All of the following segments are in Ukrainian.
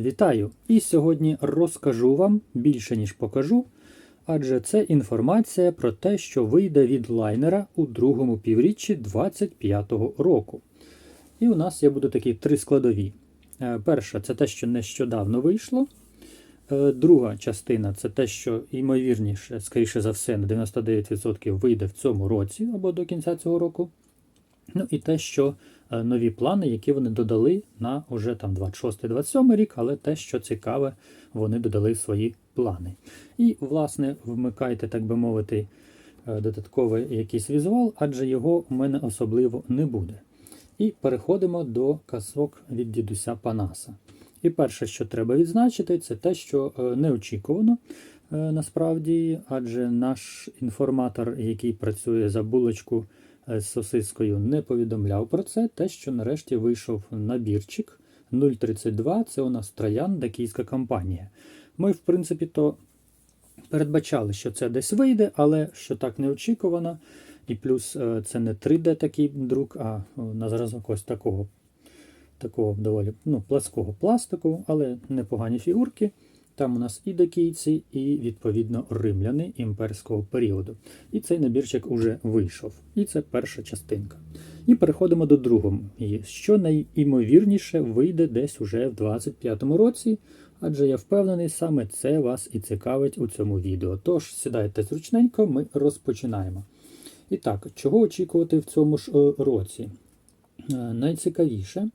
Вітаю! І сьогодні розкажу вам більше, ніж покажу, адже це інформація про те, що вийде від лайнера у другому півріччі 2025 року. І у нас є будуть такі три складові. Е, Перша це те, що нещодавно вийшло. Е, Друга частина це те, що ймовірніше, скоріше за все, на 99% вийде в цьому році або до кінця цього року. Ну і те, що нові плани, які вони додали на уже там 26-27 рік, але те, що цікаве, вони додали свої плани. І, власне, вмикайте, так би мовити, е, додатковий якийсь візуал, адже його у мене особливо не буде. І переходимо до казок від дідуся Панаса. І перше, що треба відзначити, це те, що е, неочікувано е, насправді, адже наш інформатор, який працює за булочку е, з сосискою, не повідомляв про це. Те, що нарешті вийшов набірчик 032, це у нас троянда київська компанія. Ми, в принципі, то передбачали, що це десь вийде, але що так неочікувано. І плюс е, це не 3D такий друк, а е, на зразок ось такого такого доволі ну, плаского пластику, але непогані фігурки. Там у нас і докійці, і, відповідно, римляни імперського періоду. І цей набірчик уже вийшов. І це перша частинка. І переходимо до другого, що найімовірніше вийде десь уже в 25-му році, адже я впевнений, саме це вас і цікавить у цьому відео. Тож сідайте зручненько, ми розпочинаємо. І так, чого очікувати в цьому ж е, році? Е, Найцікавіше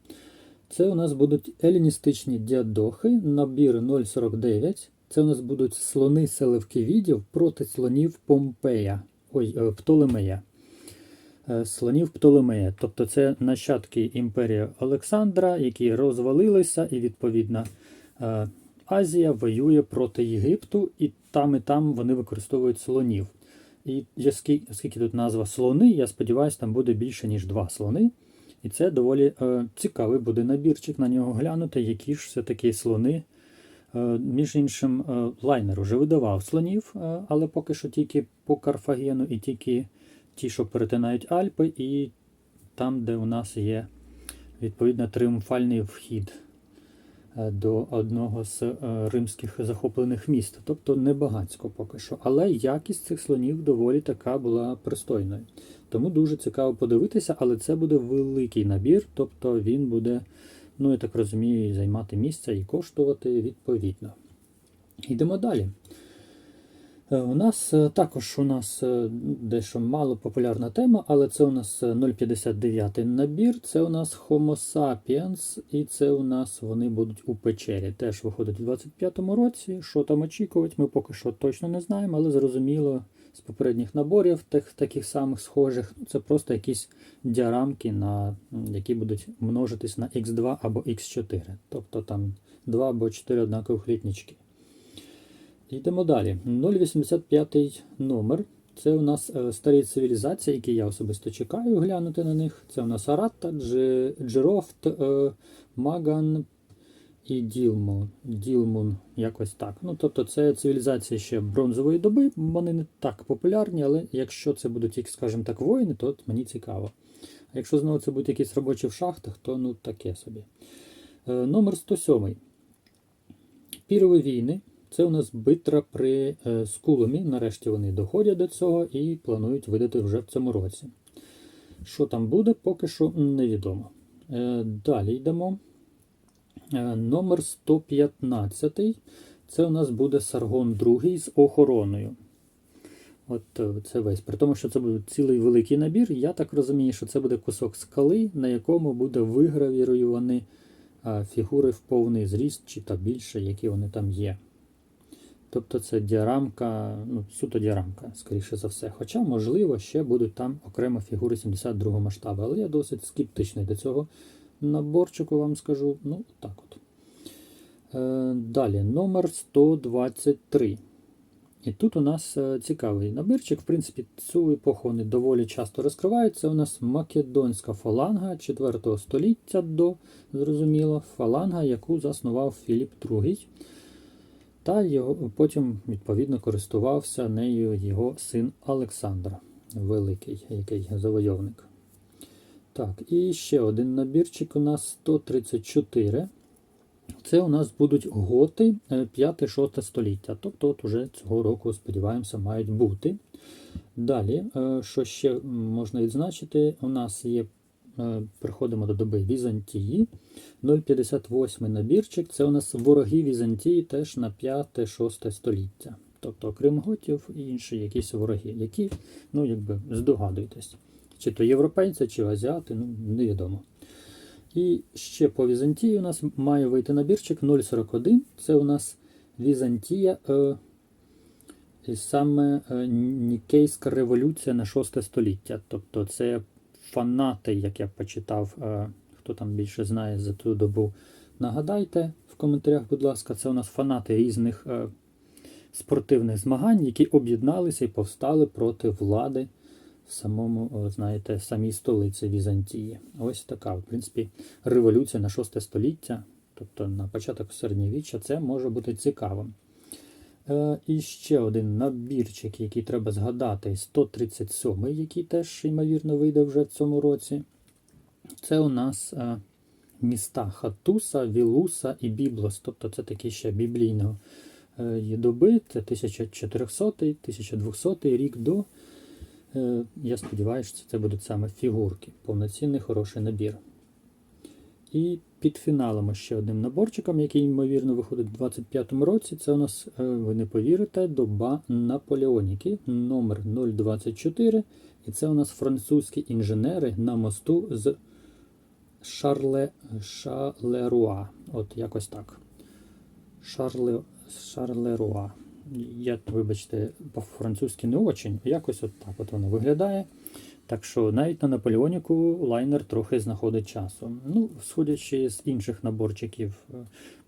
це у нас будуть еліністичні діадохи, набір 049. Це у нас будуть слони селевкивідів проти слонів Помпея, ой, е, Птолемея. Е, Слонів Птолемея. Тобто це нащадки імперії Олександра, які розвалилися, і, відповідно, е, Азія воює проти Єгипту, і там і там вони використовують слонів. І оскільки тут назва слони, я сподіваюся, там буде більше, ніж два слони. І це доволі е, цікавий буде набірчик на нього глянути, які ж все-таки слони. Е, між іншим, е, лайнер вже видавав слонів, е, але поки що тільки по Карфагену і тільки ті, що перетинають Альпи, і там, де у нас є відповідно триумфальний вхід до одного з е, римських захоплених міст. Тобто не багацько поки що. Але якість цих слонів доволі така була пристойною. Тому дуже цікаво подивитися, але це буде великий набір, тобто він буде, ну я так розумію, займати місце і коштувати відповідно. Йдемо далі. Е, У нас е, також у нас е, дещо мало популярна тема, але це у нас е, 059 набір, це у нас Homo sapiens, і це у нас вони будуть у печері. Теж виходить у 25-му році. Що там очікувати, ми поки що точно не знаємо, але зрозуміло з попередніх наборів, тих, таких самих схожих, ну, це просто якісь діарамки, на, які будуть множитись на x2 або x4. Тобто там 2 або 4 однакових літнічки. Йдемо далі. 085 номер. Це у нас е, старі цивілізації, які я особисто чекаю глянути на них. Це у нас Аратта, Дж- Джерофт, е, Маган і Ділмун. Ділмун, якось так. Ну, тобто це цивілізації ще бронзової доби, вони не так популярні, але якщо це будуть, скажімо так, воїни, то мені цікаво. А якщо знову це будуть якісь робочі в шахтах, то ну таке собі. Е, Номер 107. Пірові війни. Це у нас битра при е, Скулумі. Нарешті вони доходять до цього і планують видати вже в цьому році. Що там буде, поки що невідомо. Е, Далі йдемо. Е, Номер 115. Це у нас буде Саргон другий з охороною. От це весь. При тому, що це буде цілий великий набір, я так розумію, що це буде кусок скали, на якому буде вигравіровані фігури в повний зріст чи та більше, які вони там є. Тобто це діарамка, ну, суто діарамка, скоріше за все. Хоча, можливо, ще будуть там окремо фігури 72 масштабу. Але я досить скептичний до цього наборчику, вам скажу. Ну, так от. Е, далі, номер 123. І тут у нас е, цікавий набірчик. В принципі, цю епоху вони доволі часто розкривають. Це у нас македонська фаланга 4 століття до, зрозуміло, фаланга, яку заснував Філіп II. Та його, потім, відповідно, користувався нею його син Олександр Великий, який завойовник. Так, і ще один набірчик у нас 134. Це у нас будуть готи 5-6 століття. Тобто, от уже цього року, сподіваємося, мають бути. Далі, е, що ще можна відзначити, у нас є, е, приходимо до доби Візантії. 058 набірчик. Це у нас вороги Візантії теж на 5-6 століття. Тобто, окрім готів і інші якісь вороги, які, ну, якби здогадуєтесь, чи то європейці, чи азіати, ну, невідомо. І ще по Візантії у нас має вийти набірчик 041. Це у нас Візантія, е, і саме е, Нікейська революція на 6 століття. Тобто це фанати, як я почитав, е, хто там більше знає за ту добу. Нагадайте в коментарях, будь ласка, це у нас фанати різних е, спортивних змагань, які об'єдналися і повстали проти влади в самому, знаєте, самій столиці Візантії. Ось така, в принципі, революція на 6 століття, тобто на початок середньовіччя, це може бути цікавим. Е, і ще один набірчик, який треба згадати, 137 який теж, ймовірно, вийде вже в цьому році. Це у нас е, міста Хатуса, Вілуса і Біблос. Тобто це такі ще біблійного е, доби. Це 1400-1200 рік до. Я сподіваюся, що це будуть саме фігурки. Повноцінний хороший набір. І під фіналом ще одним наборчиком, який, ймовірно, виходить у 25-му році. Це у нас, е, ви не повірите, доба Наполеоніки, номер 024. І це у нас французькі інженери на мосту з Шарле, Шалеруа. От якось так. Шарле, Шарлеруа. Я, вибачте, по-французьки не очень. Якось от так от воно виглядає. Так що навіть на Наполеоніку лайнер трохи знаходить часу. Ну, сходячи з інших наборчиків е,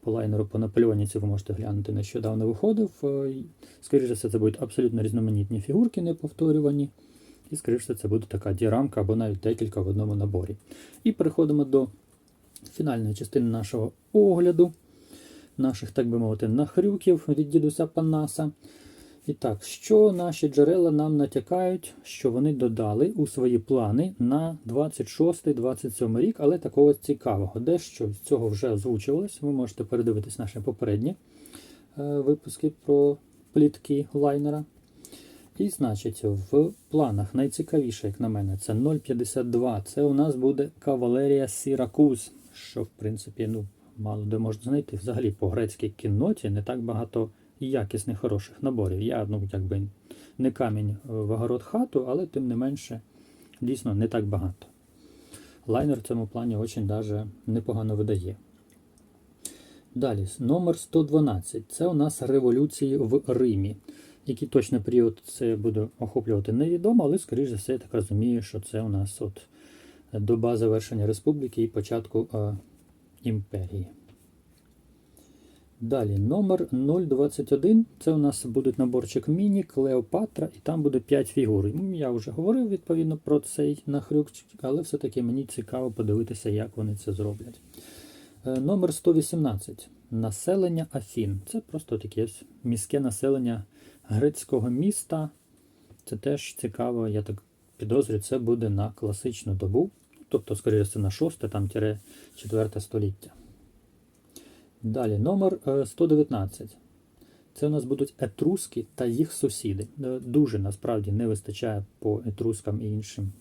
по лайнеру по Наполеоніці, ви можете глянути, нещодавно виходив. Е, Скоріше все, це будуть абсолютно різноманітні фігурки, не повторювані. І, скоріше це буде така дірамка або навіть декілька в одному наборі. І переходимо до фінальної частини нашого огляду, наших, так би мовити, нахрюків від дідуся Панаса. І так, що наші джерела нам натякають, що вони додали у свої плани на 26-27 рік, але такого цікавого. Дещо з цього вже озвучувалось. Ви можете передивитись наші попередні е, випуски про плітки лайнера. І, значить, в планах найцікавіше, як на мене, це 0,52. Це у нас буде кавалерія Сіракуз, що, в принципі, ну, мало де можна знайти. Взагалі по грецькій кінноті не так багато якісних хороших наборів. Я, ну, якби не камінь в огород хату, але тим не менше, дійсно не так багато. Лайнер в цьому плані очень даже непогано видає. Далі, номер 112. Це у нас революції в Римі. Який точний період це буде охоплювати, невідомо, але, скоріш за все, я так розумію, що це у нас от доба завершення республіки і початку е, імперії. Далі, номер 021. Це у нас буде наборчик Міні, Клеопатра, і там буде 5 фігур. Я вже говорив відповідно про цей нахрюкчик, але все-таки мені цікаво подивитися, як вони це зроблять. Е, Номер 118. Населення Афін. Це просто таке міське населення грецького міста. Це теж цікаво, я так підозрюю, це буде на класичну добу, тобто, скоріше, це на 6 там, 4 століття. Далі, номер е, 119. Це у нас будуть етруски та їх сусіди. Е, Дуже насправді не вистачає по етрускам і іншим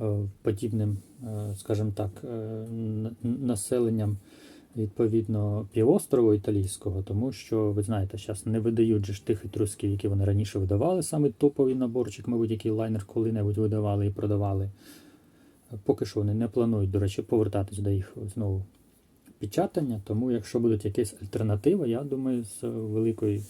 е, подібним, е, скажімо так, е, населенням відповідно півострову італійського, тому що, ви знаєте, зараз не видають же тих етрусків, які вони раніше видавали, саме топовий наборчик, мабуть, який лайнер коли-небудь видавали і продавали. Поки що вони не планують, до речі, повертатись до їх знову печатання, тому якщо будуть якісь альтернативи, я думаю, з великою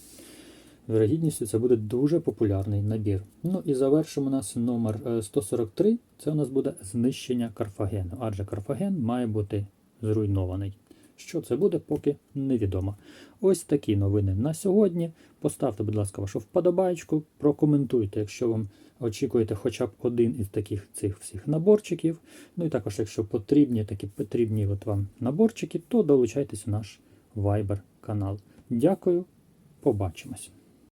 вірогідністю це буде дуже популярний набір. Ну і завершимо у нас номер е, 143. Це у нас буде знищення Карфагену, адже Карфаген має бути зруйнований. Що це буде, поки невідомо. Ось такі новини на сьогодні. Поставте, будь ласка, вашу вподобайку, прокоментуйте, якщо вам очікуєте хоча б один із таких цих всіх наборчиків. Ну і також, якщо потрібні такі потрібні от вам наборчики, то долучайтесь у наш Viber канал. Дякую, побачимось.